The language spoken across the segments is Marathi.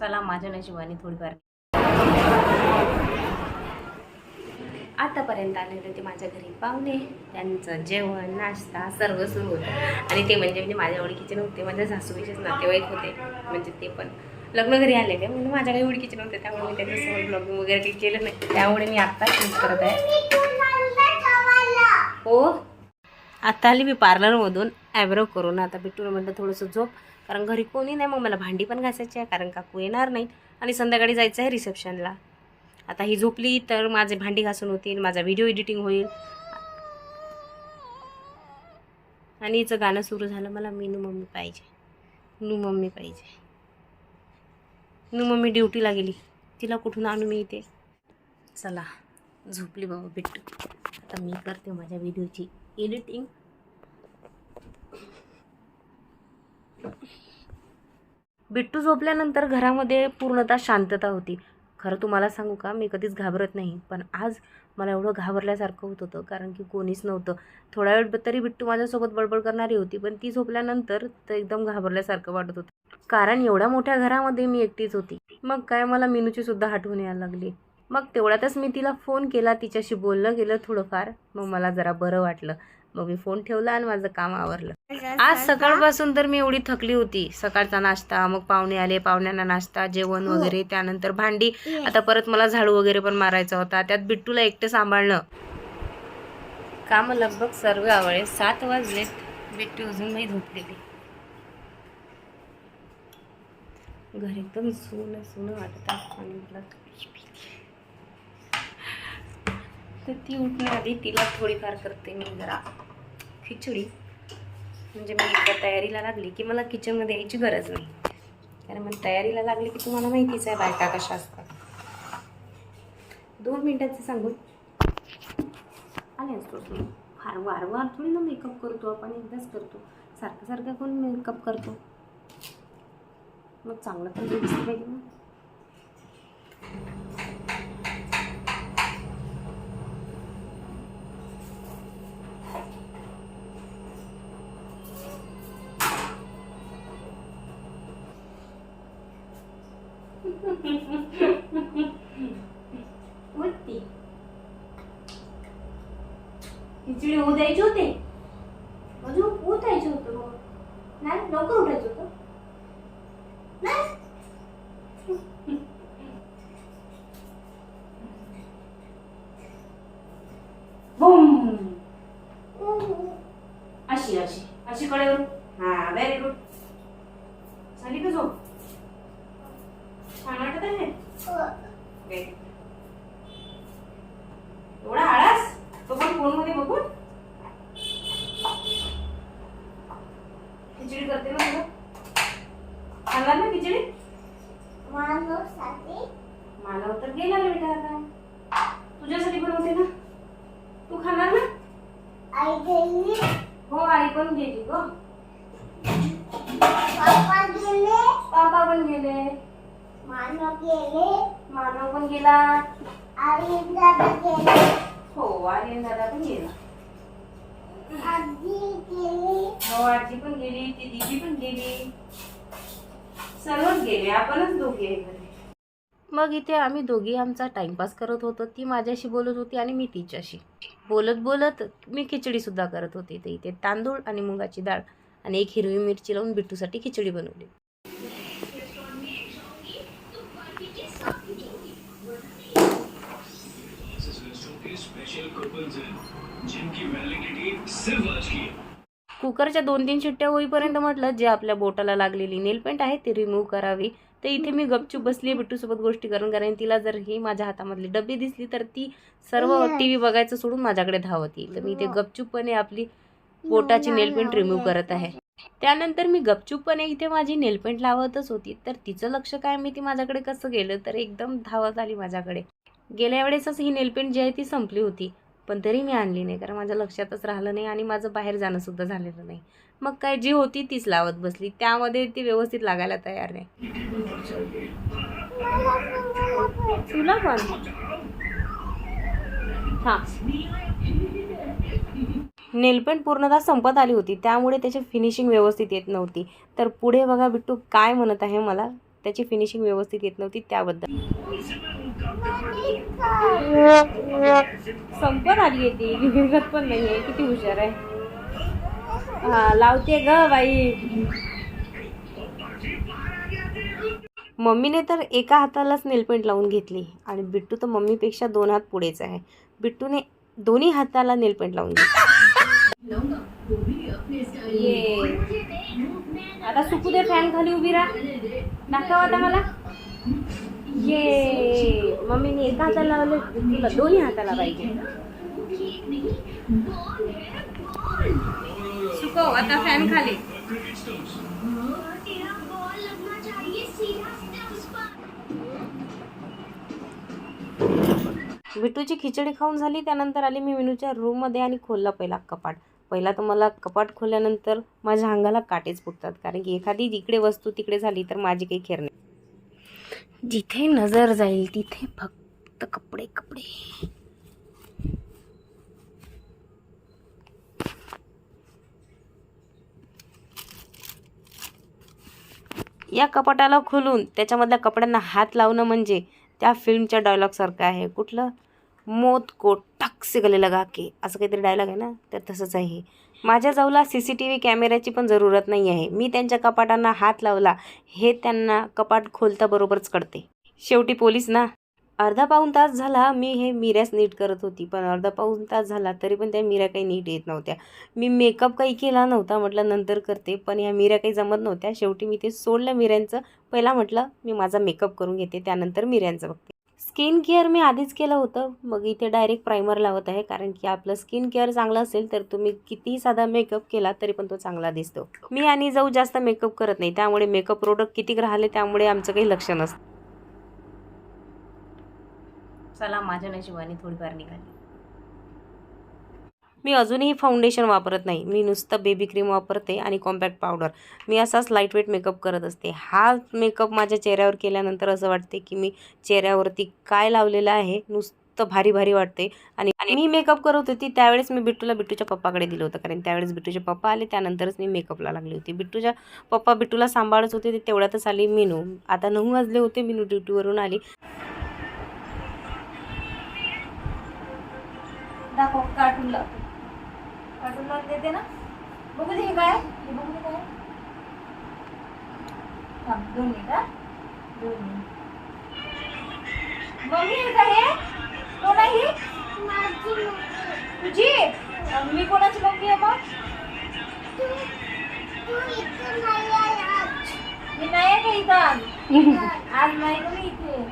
चला माझ्या नशिबाने थोडीफार. आतापर्यंत आले होते माझ्या घरी पाहुणे. त्यांचं जेवण नाश्ता सर्व सुरू होतं. आणि ते म्हणजे म्हणजे माझ्या ओळखीचे नव्हते. माझ्या सासूबाईचेच नातेवाईक होते. म्हणजे ते पण. लग्न घरी आलेले म्हणजे माझ्या काही ओळखीचे नव्हते. त्यामुळे मी त्यांच्यासमोर ब्लॉगिंग वगैरे काही केलं नाही. त्यामुळे मी आत्ता शूट करत आहे. हो. आता आली मी पार्लरमधून ॲब्रो करून आता बिट्टूला म्हटलं थोडंसं झोप. कारण घरी कोणी नाही मग मला भांडी पण घासायची आहे. कारण काकू येणार नाही आणि संध्याकाळी जायचं आहे रिसेप्शनला. आता ही झोपली तर माझे भांडी घासून होतील माझा व्हिडिओ एडिटिंग होईल. आणि हिचं गाणं सुरू झालं. मला मी नू मम्मी पाहिजे. नू मम्मी पाहिजे. नू मम्मी ड्युटीला गेली. तिला कुठून आणू मी इथे? चला झोपली बाबा बिट्टू. आता मी करते माझ्या व्हिडिओची एडिटिंग. बिट्टू झोपल्यानंतर घरामध्ये पूर्णतः शांतता होती. खरं तुम्हाला सांगू का मी कधीच घाबरत नाही पण आज मला एवढं घाबरल्यासारखं होत होतं कारण की कोणीच नव्हतं. थोड्या वेळ तरी बिट्टू माझ्यासोबत बडबड करणारी होती पण ती झोपल्यानंतर तर एकदम घाबरल्यासारखं वाटत होतं. कारण एवढ्या मोठ्या घरामध्ये मी एकटीच होती. मग काय मला मिनूची सुद्धा आठवण यायला लागली. मग तेवढ्यातच मी तिला फोन केला तिच्याशी बोलणं गेलं थोडंफार. मग मला जरा बरं वाटलं. मग मी फोन ठेवला आणि माझं काम आवरलं. आज सकाळपासून तर मी एवढी थकली होती. सकाळचा नाश्ता मग पाहुणे आले पाहुण्यांना नाश्ता जेवण वगैरे त्यानंतर भांडी. आता परत मला झाडू वगैरे पण मारायचा होता. त्यात बिट्टूला एकटं सांभाळणं. काम लगभग सर्व आवळे सात वाजलेत बिट्टू अजून नाही झोपलेली. घर एकदम सुन सुन वाटत. आणि मला तर ती उठण्याआधी तिला थोडीफार करते मी जरा खिचडी. म्हणजे मी एकदा तयारीला लागली की मला किचनमध्ये यायची गरज नाही. कारण मग तयारीला लागली की तुम्हाला माहितीच आहे बायका कशा असतात. दोन मिनटाचं सांगून आले असतो तुम्ही. फार वारंवार थोडी ना मेकअप करतो आपण एकदाच करतो. सारखं सारखं कोण मेकअप करतो? मग चांगलं पण दिसलं पाहिजे ना. उठती खिचडी होऊ द्यायची होते अजून उठायचं होतं मग नाही लवकर उठायचं होतं नाही बुम अशी अशी अशी कडे हा व्हेरी गुड झाली का झोप छान वाटत आहे Very good. एवढा आळस तो पण फोनमध्ये बघून खिचडी करते ना तुला? खाणार ना खिचडी? मानव तर गेला बेटा आता. तुझ्यासाठी बनवते ना. तू खाणार ना? हो आई पण गेली ग. पापा पण गेले. मानव पण गेला. हो आर्यन दादा पण गेला. हो आजी पण गेली ती दिदी पण गेली. सर्वच गेले आपणच दोघे मग इथे आम्ही दोघी आमचा टाइमपास करत होतो ती माझ्याशी बोलत होती आणि मी तिच्याशी. बोलत बोलत मी खिचडी सुद्धा करत होते ते इथे तांदूळ आणि मुगाची डाळ आणि एक हिरवी मिरची लावून बिट्टूसाठी खिचडी बनवली. स्पेशल कपल्स जिनकी वैलिडिटी सिर्फ आज की कुकरच्या दोन तीन शिट्ट्या होईपर्यंत म्हटलं जे आपल्या बोटाला लागलेली नेल पेंट आहे ती रिमूव्ह करावी. तर इथे मी गपचूप बसली आहे बिट्टूसोबत गोष्टी करून कारण तिला जर ही माझ्या हातामधली डबी दिसली तर ती सर्व टी व्ही बघायचं सोडून माझ्याकडे धावत येईल. तर मी इथे गपचूपपणे आपली बोटाची नेल पेंट रिमूव्ह करत आहे. त्यानंतर मी गपचूपपणे इथे माझी नेल पेंट लावतच होती. तर तिचं लक्ष काय मी ती माझ्याकडे कसं गेलं? तर एकदम धावत आली माझ्याकडे. गेल्या वेळेसच ही नेलपेंट जी आहे ती संपली होती. पण तरी मी आणली नाही कारण माझ्या लक्षातच राहिलं नाही आणि माझं बाहेर जाणंसुद्धा झालेलं नाही. मग काय जी होती तीच लावत बसली. त्यामध्ये ती व्यवस्थित लागायला तयार नाही. तुला पण? हां. नेलपेंट पूर्णतः संपत आली होती. त्यामुळे त्याची फिनिशिंग व्यवस्थित येत नव्हती. तर पुढे बघा बिट्टू काय म्हणत आहे मला. त्याची फिनिशिंग व्यवस्थित येत नव्हती त्याबद्दल. संपत आली ती. विरगत पण नाही आहे. किती हुशार आहे. हा लावते ग बाई. मम्मीने तर एका हातालाच नेलपेंट लावून घेतली. आणि बिट्टू तर मम्मीपेक्षा दोन हात पुढेच आहे. बिट्टूने दोन्ही हाताला नेलपेंट लावून घेतली. आता सुकू दे फॅन खाली उभी राहा. दाखव आता मला. ये मम्मीने एका हाताला लावले तुला दोन्ही हाताला पाहिजे सुकव आता फॅन खाली. बिट्टूची खिचडी खाऊन झाली त्यानंतर आली मी विनूच्या रूममध्ये आणि खोलला पहिला कपाट. पहिला तर मला कपाट खोलल्यानंतर माझ्या अंगाला काटेच फुटतात कारण की एखादी इकडे वस्तू तिकडे झाली तर माझी काही खेर नाही. जिथे नजर जाईल तिथे फक्त कपडे कपडे. या कपाटाला खोलून त्याच्यामधल्या कपड्यांना हात लावणं म्हणजे त्या फिल्मच्या डायलॉगसारखं आहे. कुठलं? मोत को टक गले लगा के असं काहीतरी डायलॉग आहे ना? तर तसंच आहे माझ्या जाऊला सी सी टी व्ही कॅमेऱ्याची पण जरूरत नाही आहे. मी त्यांच्या कपाटांना हात लावला. हे त्यांना कपाट खोलता बरोबरच कळते. शेवटी पोलीस ना? अर्धा पाऊण तास झाला मी हे मिऱ्याच नीट करत होती. पण अर्धा पाऊण तास झाला तरी पण त्या मिऱ्या काही नीट येत नव्हत्या. मी मेकअप काही केला नव्हता म्हटलं नंतर करते. पण या मिऱ्या काही जमत नव्हत्या. शेवटी मी ते सोडलं मिऱ्यांचं. पहिला म्हटलं मी माझा मेकअप करून घेते. त्यानंतर मिऱ्यांचं बघते. स्किन केअर मी आधीच केलं होतं. मग इथे डायरेक्ट प्रायमर लावत आहे. कारण की आपलं स्किन केअर चांगलं असेल तर तुम्ही कितीही साधा मेकअप केला तरी पण तो चांगला दिसतो. मी आणि जाऊ जास्त मेकअप करत नाही. त्यामुळे मेकअप प्रोडक्ट किती राहिले त्यामुळे आमचं काही लक्ष नसतं. चला माझ्या नशिबाने थोडीफार निघाली. मी अजूनही फाउंडेशन वापरत नाही. मी नुसतं बेबी क्रीम वापरते आणि कॉम्पॅक्ट पावडर मी असाच लाईटवेट मेकअप करत असते. हा मेकअप माझ्या चेहऱ्यावर केल्यानंतर असं वाटते की मी चेहऱ्यावरती काय लावलेलं आहे नुसतं भारी भारी वाटते. आणि आणि मी मेकअप करत होती त्यावेळेस मी बिट्टूला बिट्टूच्या पप्पाकडे दिलं होतं. कारण त्यावेळेस बिट्टूचे पप्पा आले त्यानंतरच मी मेकअपला लागली होती. बिट्टूच्या पप्पा बिट्टूला सांभाळत होते ते तेवढ्यातच आली मीनू. आता नऊ वाजले होते मीनू ड्युटीवरून आली. दाखव कार्टून लाव कार्टून लावून देते ना. बघू दे हे काय? हे बघू दे काय? थांब दोन मिनिट हा. दोन मिनिट. मम्मी हे काय हे कोण आहे ही? तुझी? अं, मी कोणाची मम्मी आहे मग? मी नाही आहे का इथं आज? नाही का मी इथे?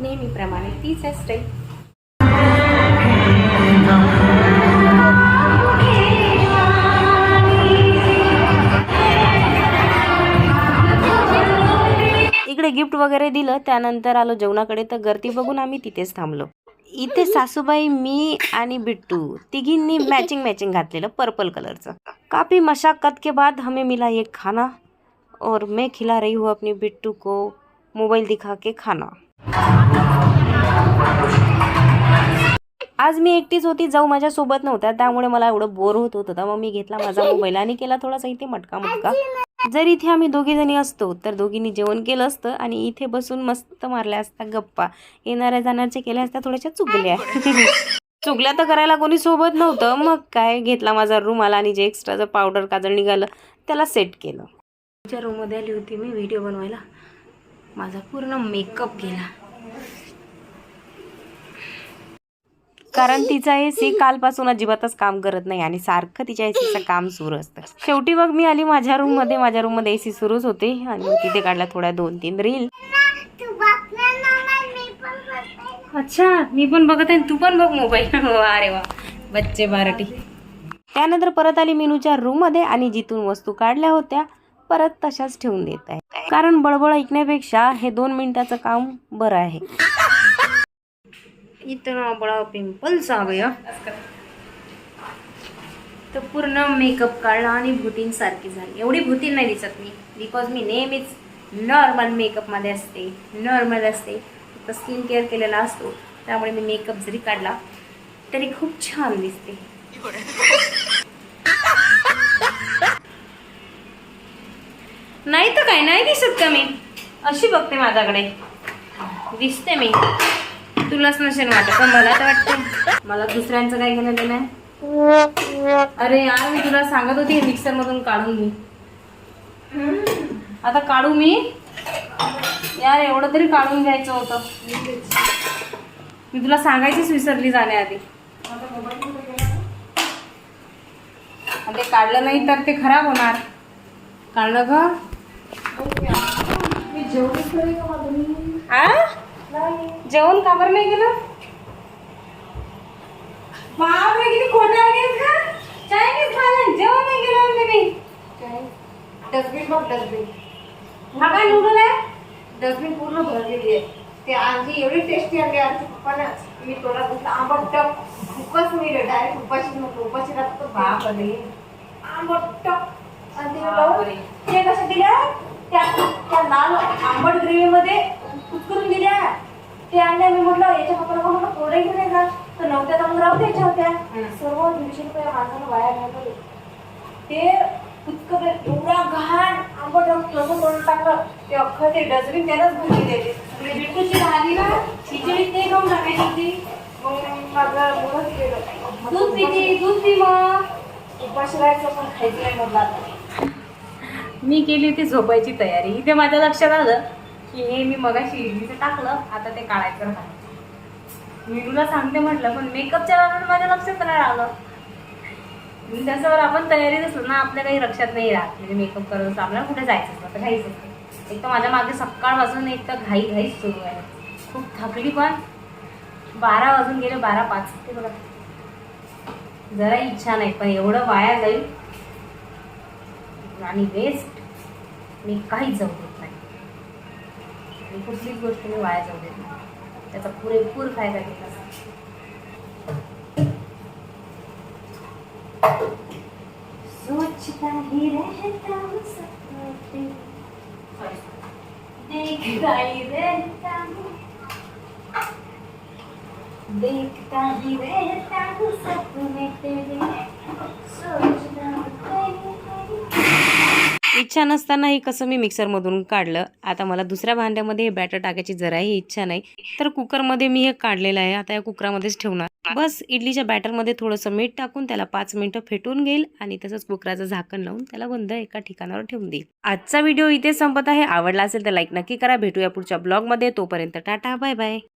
नेहमीप्रमाणे तीच आहे वगैरे दिलं त्यानंतर आलो जेवणाकडे तर गर्दी बघून आम्ही तिथेच थांबलो. इथे सासूबाई मी आणि बिट्टू तिघींनी मॅचिंग मॅचिंग घातलेलं पर्पल कलरचं काफी मशाकत के बाद हमें मिला ये खाना और मैं खिला रही हूँ अपनी बिट्टू को मोबाईल दिखा के खाना। आज मी एकटीच होती जाऊ माझ्यासोबत नव्हत्या त्यामुळे मला एवढं बोर होत होतं. मग मी घेतला माझा मोबाईल आणि केला थोडासा इथे मटका मटका जर इथे आम्ही दोघीजणी असतो तर दोघींनी जेवण केलं असतं आणि इथे बसून मस्त मारल्या असतात गप्पा. येणाऱ्या जाण्याच्या केल्या असत्या थोड्याशा चुकल्या चुकल्या तर करायला कोणी सोबत नव्हतं. मग काय घेतला माझा रूम आला आणि जे एक्स्ट्राचं पावडर काजळ निघालं त्याला सेट केलं. तुमच्या रूममध्ये आली होती मी व्हिडिओ बनवायला माझा पूर्ण मेकअप गेला. कारण तिचा ए सी कालपासून अजिबातच काम करत नाही आणि सारखं तिच्या एसीचं काम सुरू असतं. शेवटी मग मी आली माझ्या रूममध्ये माझ्या रूममध्ये ए सी सुरूच होते. आणि तिथे काढल्या थोड्या दोन तीन रील अच्छा मी पण बघत आहे. तू पण बघ मोबाईल अरे वा. बच्चे बारटी. त्यानंतर परत आली मीनूच्या रूममध्ये आणि जिथून वस्तू काढल्या होत्या परत तशाच ठेवून देत आहे. कारण बळबळ ऐकण्यापेक्षा हे दोन मिनिटाचं काम बरं आहे. इतना बड़ा पिंपल्स आ गया। तर पूर्ण मेकअप काढला आणि भुतीन सारखी झाली. एवढी भुतीन नाही दिसत मी बिकॉज मी नेहमीच नॉर्मल मेकअपमध्ये असते नॉर्मल असते. फक्त स्किन केअर केलेला असतो त्यामुळे मी मेकअप जरी काढला तरी खूप छान दिसते. नाही तर काय नाही दिसत का मी? अशी बघते माझ्याकडे. दिसते मी. तुलाच नसेल वाटत पण मला तर वाटतं. मला दुसऱ्यांचं काय घेणं देणं? अरे यार मी तुला सांगत होती मिक्सर मधून काढून मी. आता काढू मी? यार एवढं तरी काढून घ्यायचं होतं. मी तुला सांगायचीच विसरली जाण्याआधी. ते काढलं नाही तर ते खराब होणार. काढलं का जेवण का बरं नाही गेलं बापरे किती खोटं आहे का चायनीज खाल्लं जेवण नाही गेलं म्हणते मी डस्टबिन बघ डस्टबिन. हा काय नूडल आहे? डस्टबिन पूर्ण भरलेली आहे. ते आणखी एवढी टेस्टी आणली आमच्या पप्पानं. मी तोडा बसला आंबट खूपच मी डायरेक्ट उपाशी नको उपाशी राहतो बापरे आंबट टप आणि ते. ते कसं दिल्या? त्या त्या लाल आंबट ग्रेव्ही मध्ये कुचकरून दिल्या. ते आणल्या मी म्हटलं याच्या पप्पाला म्हटलं कोरडे घेऊन ये का तर नव्हत्या तर मग राहू द्यायच्या होत्या. सर्व दीडशे रुपये माणसानं वाया घालवले. ते कुचकं एवढा घाण आंबट कसं करून टाकलं. ते अख्खं ते डस्टबिन त्यालाच भरली द्यायचे आपली बिट्टूची भाजी ना खिचडीत नाही खाऊन टाकायची होती. मग माझं मुलंच गेलं. दूध पिती दूध पी मग. उपाशी राहायचं पण खायचं नाही म्हटलं मी केली होती झोपायची तयारी. इथे माझ्या लक्षात आलं की हे मी मगाशी इडलीचं टाकलं आता ते काढायचं राहिलं मी तुला सांगते म्हटलं पण मेकअपच्या वेळेला माझ्या लक्षात नाही राहिलं. त्याच्यावर आपण तयारीत असलो ना आपल्या काही लक्षात नाही राहत. म्हणजे मेकअप करत असतो आपल्याला कुठे जायचं असतं? तर घाईच असतं. एक तर माझ्या मागे सकाळपासून एक तर घाई घाईच सुरू आहे. खूप थकली पण. बारा वाजून गेले बारा पाच. ते बघा. जरा इच्छा नाही पण एवढं वाया जाईल. आणि वेस्ट मी काहीच जाऊ आणि कुठलीच गोष्ट मी वाया जाऊ देत नाही. त्याचा पुरेपूर फायदा घेत असते. सोचता ही रहता हूँ सपनों पे. देखता ही रहता हूँ। देखता ही रहता हूँ सपने तेरे। सोचता इच्छा नसतानाही कसं मी मिक्सरमधून काढलं? आता मला दुसऱ्या भांड्यामध्ये हे बॅटर टाकायची जराही इच्छा नाही. तर कुकरमध्ये मी हे काढलेलं आहे. आता या कुकरामध्येच ठेवणार. बस इडलीच्या बॅटरमध्ये थोडंसं मीठ टाकून त्याला पाच मिनिटं फेटून घेईल आणि तसंच कुकराचं झाकण लावून त्याला बंद एका ठिकाणावर ठेवून देईल. आजचा व्हिडिओ इथे संपत आहे. आवडला असेल तर लाईक नक्की करा. भेटूया पुढच्या ब्लॉगमध्ये तोपर्यंत टाटा बाय बाय